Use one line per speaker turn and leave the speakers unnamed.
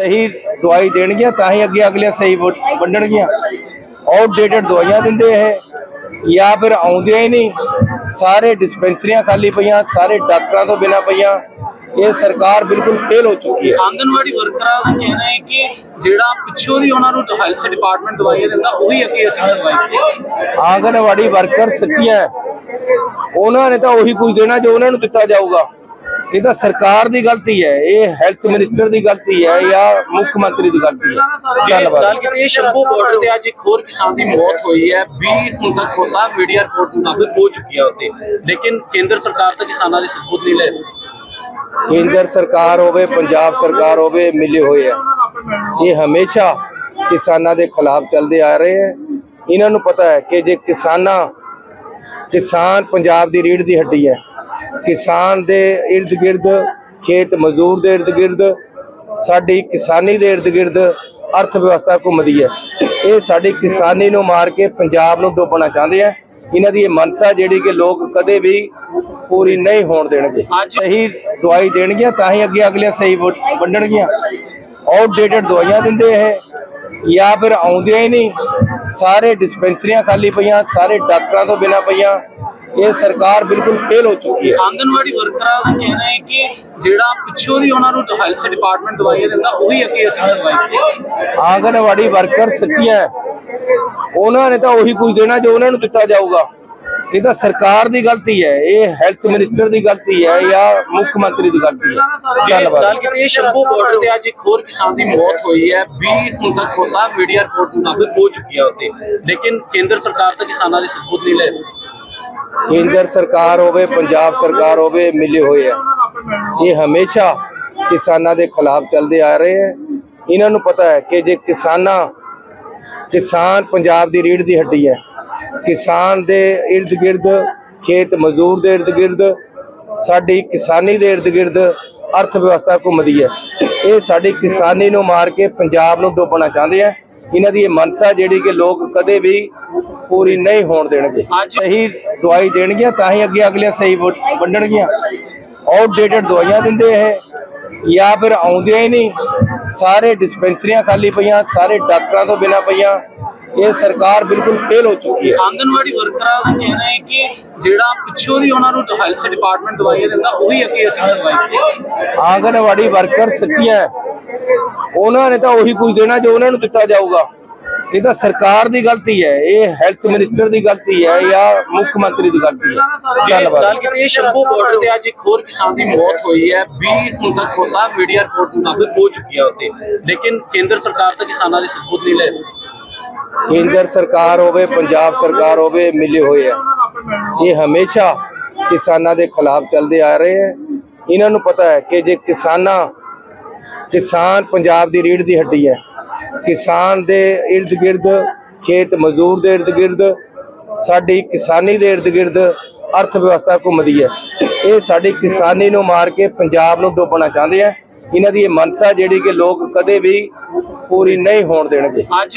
ਸਹੀ ਦਵਾਈ ਦੇਣਗੀਆਂ ਤਾਂ ਹੀ ਅੱਗੇ ਅਗਲੇ ਸਹੀ ਵੰਡਣਗੀਆਂ। ਆਊਟਡੇਟਡ ਦਵਾਈਆਂ ਦਿੰਦੇ ਇਹ। ਜਾਂ ਫਿਰ ਆਉਂਦੀਆਂ ਹੀ ਨਹੀਂ। ਸਾਰੇ ਡਿਸਪੈਂਸਰੀਆਂ ਖਾਲੀ ਪਈਆਂ ਸਾਰੇ ਡਾਕਟਰਾਂ ਤੋਂ ਬਿਨਾਂ ਪਈਆਂ। ਇਹ ਸਰਕਾਰ ਬਿਲਕੁਲ ਫੇਲ ਹੋ ਚੁੱਕੀ ਹੈ।
ਆਂਗਨਵਾੜੀ ਵਰਕਰਾਂ ਦਾ ਕਹਿਣਾ ਹੈ ਕਿ ਜਿਹੜਾ ਪਿੱਛੋਂ ਦੀ ਉਹਨਾਂ ਨੂੰ ਹੈਲਥ ਡਿਪਾਰਟਮੈਂਟ ਦਵਾਈਆਂ ਦਿੰਦਾ ਉਹੀ ਅੱਗੇ ਅਸੀਂ ਸਰਵਾਈਵ
ਆਂਗਨਵਾੜੀ ਵਰਕਰ ਸੱਚੀਆਂ। ਉਹਨਾਂ ਨੇ ਤਾਂ ਉਹੀ ਕੁਝ ਦੇਣਾ ਜੋ ਉਹਨਾਂ ਨੂੰ ਦਿੱਤਾ ਜਾਊਗਾ। ਇਹ ਤਾਂ ਸਰਕਾਰ ਦੀ ਗਲਤੀ ਹੈ ਇਹ ਹੈਲਥ ਮਿਨਿਸਟਰ ਦੀ ਗਲਤੀ ਹੈ ਜਾਂ ਮੁੱਖ ਮੰਤਰੀ ਦੀ ਗਲਤੀ ਹੈ।
ਜੇ
ਧੰਨਵਾਦ।
ਗੱਲ ਕਰੀਏ ਸ਼ੰਭੂ ਬਾਰਡਰ ਤੇ ਅੱਜ ਇੱਕ ਹੋਰ ਕਿਸਾਨ ਦੀ ਮੌਤ ਹੋਈ ਹੈ 20 ਹੁਣ ਤੱਕ ਹੋਤਾ ਮੀਡੀਆ ਰਿਪੋਰਟ ਮੁਤਾਬਕ ਹੋ ਚੁੱਕੀ ਹੈ ਉੱਤੇ ਲੇਕਿਨ ਕੇਂਦਰ ਸਰਕਾਰ ਤਾਂ ਕਿਸਾਨਾਂ ਦੀ ਸਬੂਤ ਨਹੀਂ ਲੈ
ਕੇਂਦਰ ਸਰਕਾਰ ਹੋਵੇ ਪੰਜਾਬ ਸਰਕਾਰ ਹੋਵੇ ਮਿਲੇ ਹੋਏ ਆ ਇਹ ਹਮੇਸ਼ਾ ਕਿਸਾਨਾਂ ਦੇ ਖਿਲਾਫ ਚੱਲਦੇ ਆ ਰਹੇ ਹੈ। ਇਹਨਾਂ ਨੂੰ ਪਤਾ ਹੈ ਕਿ ਜੇ ਕਿਸਾਨਾਂ ਕਿਸਾਨ ਪੰਜਾਬ ਦੀ ਰੀੜ ਦੀ ਹੱਡੀ ਹੈ ਕਿਸਾਨ ਦੇ ਇਰਦ ਗਿਰਦ ਖੇਤ ਮਜ਼ਦੂਰ ਦੇ ਇਰਦ ਗਿਰਦ ਸਾਡੀ ਕਿਸਾਨੀ ਦੇ ਇਰਦ ਗਿਰਦ ਅਰਥ ਵਿਵਸਥਾ ਘੁੰਮਦੀ ਹੈ। ਇਹ ਸਾਡੀ ਕਿਸਾਨੀ ਨੂੰ ਮਾਰ ਕੇ ਪੰਜਾਬ ਨੂੰ ਡੋਬਣਾ ਚਾਹੁੰਦੇ ਆ। ਇਹਨਾਂ ਦੀ ਇਹ ਮਨਸਾ ਜਿਹੜੀ ਕਿ ਲੋਕ ਕਦੇ ਵੀ ਪੂਰੀ ਨਹੀਂ ਹੋਣ ਦੇਣਗੇ। ਸਹੀ ਦਵਾਈ ਦੇਣਗੀਆਂ ਤਾਂ ਹੀ ਅੱਗੇ ਅਗਲੇ ਸਹੀ ਵੰਡਣਗੀਆਂ। ਆਊਟਡੇਟਡ ਦਵਾਈਆਂ ਦਿੰਦੇ ਇਹ ਜਾਂ ਫਿਰ ਆਉਂਦੀਆਂ ਹੀ ਨਹੀਂ। ਸਾਰੇ ਡਿਸਪੈਂਸਰੀਆਂ ਖਾਲੀ ਪਈਆਂ ਸਾਰੇ ਡਾਕਟਰਾਂ ਤੋਂ ਬਿਨਾਂ ਪਈਆਂ। ਇਹ ਸਰਕਾਰ ਬਿਲਕੁਲ ਫੇਲ ਹੋ ਚੁੱਕੀ ਹੈ।
ਆਂਗਨਵਾੜੀ ਵਰਕਰਾਂ ਦਾ ਕਹਿਣਾ ਹੈ ਕਿ ਜਿਹੜਾ ਪਿੱਛੋਂ ਦੀ ਉਹਨਾਂ ਨੂੰ ਹੈਲਥ ਡਿਪਾਰਟਮੈਂਟ ਦਵਾਈਆਂ ਦਿੰਦਾ ਉਹੀ ਅੱਗੇ ਅਸੀਂ ਸਰਵਾਈਵ
ਆਂਗਨਵਾੜੀ ਵਰਕਰ ਸੱਚੀਆਂ। ਉਹਨਾਂ ਨੇ ਤਾਂ ਉਹੀ ਕੁਝ ਦੇਣਾ ਜੋ ਉਹਨਾਂ ਨੂੰ ਦਿੱਤਾ ਜਾਊਗਾ। ਇਹ ਤਾਂ ਸਰਕਾਰ ਦੀ ਗਲਤੀ ਹੈ ਇਹ ਹੈਲਥ ਮਿਨਿਸਟਰ ਦੀ ਗਲਤੀ ਹੈ ਜਾਂ ਮੁੱਖ ਮੰਤਰੀ ਦੀ ਗਲਤੀ ਹੈ। ਧੰਨਵਾਦ।
ਗੱਲ ਕਰੀਏ ਸ਼ੰਭੂ ਬਾਰਡਰ ਤੇ ਅੱਜ ਇੱਕ ਹੋਰ ਕਿਸਾਨ ਦੀ ਮੌਤ ਹੋਈ ਹੈ। 20 ਹੁਣ ਤੱਕ ਹੋਤਾ ਮੀਡੀਆ ਰਿਪੋਰਟ ਮੁਤਾਬਕ ਹੋ ਚੁੱਕੀ ਹੈ ਉੱਤੇ ਲੇਕਿਨ ਕੇਂਦਰ ਸਰਕਾਰ ਤਾਂ ਕਿਸਾਨਾਂ ਦੀ ਸਬੂਤ ਨਹੀਂ ਲੈ ਰਹੀ।
ਕੇਂਦਰ ਸਰਕਾਰ ਹੋਵੇ, ਪੰਜਾਬ ਸਰਕਾਰ ਹੋਵੇ, ਮਿਲੇ ਹੋਏ ਆ। ਇਹ ਹਮੇਸ਼ਾ ਕਿਸਾਨਾਂ ਦੇ ਖਿਲਾਫ ਚੱਲਦੇ ਆ ਰਹੇ ਹੈ ਇਹਨਾਂ ਨੂੰ ਪਤਾ ਹੈ ਕਿ ਜੇ ਕਿਸਾਨਾਂ, ਕਿਸਾਨ ਪੰਜਾਬ ਦੀ ਰੀੜ ਦੀ ਹੱਡੀ ਹੈ। ਕਿਸਾਨ ਦੇ ਇਰਦ ਗਿਰਦ ਖੇਤ ਮਜ਼ਦੂਰ ਦੇ ਇਰਦ ਗਿਰਦ ਸਾਡੀ ਕਿਸਾਨੀ ਦੇ ਇਰਦ ਗਿਰਦ ਅਰਥ ਵਿਵਸਥਾ ਘੁੰਮਦੀ ਹੈ। ਇਹ ਸਾਡੀ ਕਿਸਾਨੀ ਨੂੰ ਮਾਰ ਕੇ ਪੰਜਾਬ ਨੂੰ ਡੋਬਣਾ ਚਾਹੁੰਦੇ ਆ। ਇਹਨਾਂ ਦੀ ਇਹ ਮਨਸਾ ਜਿਹੜੀ ਕਿ ਲੋਕ ਕਦੇ ਵੀ ਪੂਰੀ ਨਹੀਂ ਹੋਣ ਦੇਣਗੇ। ਸਹੀ ਦਵਾਈ ਦੇਣਗੀਆਂ ਤਾਂ ਹੀ ਅੱਗੇ ਅਗਲੇ ਸਹੀ ਵੰਡਣਗੀਆਂ। ਆਊਟਡੇਟਡ ਦਵਾਈਆਂ ਦਿੰਦੇ ਇਹ ਜਾਂ ਫਿਰ ਆਉਂਦੀਆਂ ਹੀ ਨਹੀਂ। ਸਾਰੇ ਡਿਸਪੈਂਸਰੀਆਂ ਖਾਲੀ ਪਈਆਂ ਸਾਰੇ ਡਾਕਟਰਾਂ ਤੋਂ ਬਿਨਾਂ ਪਈਆਂ। ਇਹ ਸਰਕਾਰ ਬਿਲਕੁਲ ਫੇਲ ਹੋ ਚੁੱਕੀ ਹੈ।
ਆਂਗਨਵਾੜੀ ਵਰਕਰਾਂ ਦਾ ਕਹਿਣਾ ਹੈ ਕਿ ਜਿਹੜਾ ਪਿੱਛੋਂ ਦੀ ਉਹਨਾਂ ਨੂੰ ਹੈਲਥ ਡਿਪਾਰਟਮੈਂਟ ਦਵਾਈਆਂ ਦਿੰਦਾ ਉਹੀ ਅੱਗੇ ਅਸੀਂ ਸਰਵਾਈਵ
ਆਂਗਨਵਾੜੀ ਵਰਕਰ ਸੱਚੀਆਂ। ਉਹਨਾਂ ਨੇ ਤਾਂ ਉਹੀ ਕੁਝ ਦੇਣਾ ਜੋ ਉਹਨਾਂ ਨੂੰ ਦਿੱਤਾ ਜਾਊਗਾ। ਇਹ ਤਾਂ ਸਰਕਾਰ ਦੀ ਗਲਤੀ ਹੈ ਇਹ ਹੈਲਥ ਮਿਨਿਸਟਰ ਦੀ ਗਲਤੀ ਹੈ ਜਾਂ ਮੁੱਖ ਮੰਤਰੀ ਦੀ ਗਲਤੀ ਹੈ।
ਜੇ
ਧੰਨਵਾਦ।
ਗੱਲ ਕਰੀਏ ਸ਼ੰਭੂ ਬਾਰਡਰ ਤੇ ਅੱਜ ਇੱਕ ਹੋਰ ਕਿਸਾਨ ਦੀ ਮੌਤ ਹੋਈ ਹੈ 20 ਹੁਣ ਤੱਕ ਹੋਤਾ ਮੀਡੀਆ ਰਿਪੋਰਟ ਮੁਤਾਬਕ ਹੋ ਚੁੱਕੀ ਹੈ ਉੱਤੇ ਲੇਕਿਨ ਕੇਂਦਰ ਸਰਕਾਰ ਤਾਂ ਕਿਸਾਨਾਂ ਦੀ ਸਬੂਤ ਨਹੀਂ ਲੈ ਰਹੀ।
ਕੇਂਦਰ ਸਰਕਾਰ ਹੋਵੇ ਪੰਜਾਬ ਸਰਕਾਰ ਹੋਵੇ ਮਿਲੇ ਹੋਏ ਆ। ਇਹ ਹਮੇਸ਼ਾ ਕਿਸਾਨਾਂ ਦੇ ਖਿਲਾਫ ਚੱਲਦੇ ਆ ਰਹੇ ਹੈ। ਇਹਨਾਂ ਨੂੰ ਪਤਾ ਹੈ ਕਿ ਜੇ ਕਿਸਾਨਾਂ ਕਿਸਾਨ ਪੰਜਾਬ ਦੀ ਰੀੜ ਦੀ ਹੱਡੀ ਹੈ। ਕਿਸਾਨ ਦੇ ਇਰਦ ਗਿਰਦ, ਖੇਤ ਮਜ਼ਦੂਰ ਦੇ ਇਰਦ ਗਿਰਦ, ਸਾਡੀ ਕਿਸਾਨੀ ਦੇ ਇਰਦ ਗਿਰਦ ਅਰਥ ਵਿਵਸਥਾ ਘੁੰਮਦੀ ਹੈ। ਇਹ ਸਾਡੀ ਕਿਸਾਨੀ ਨੂੰ ਮਾਰ ਕੇ ਪੰਜਾਬ ਨੂੰ ਡੋਬਣਾ ਚਾਹੁੰਦੇ ਆ। ਇਹਨਾਂ ਦੀ ਇਹ ਮਨਸਾ ਜਿਹੜੀ ਕਿ ਲੋਕ ਕਦੇ ਵੀ ਪੂਰੀ ਨਹੀਂ ਹੋਣ ਦੇਣਗੇ।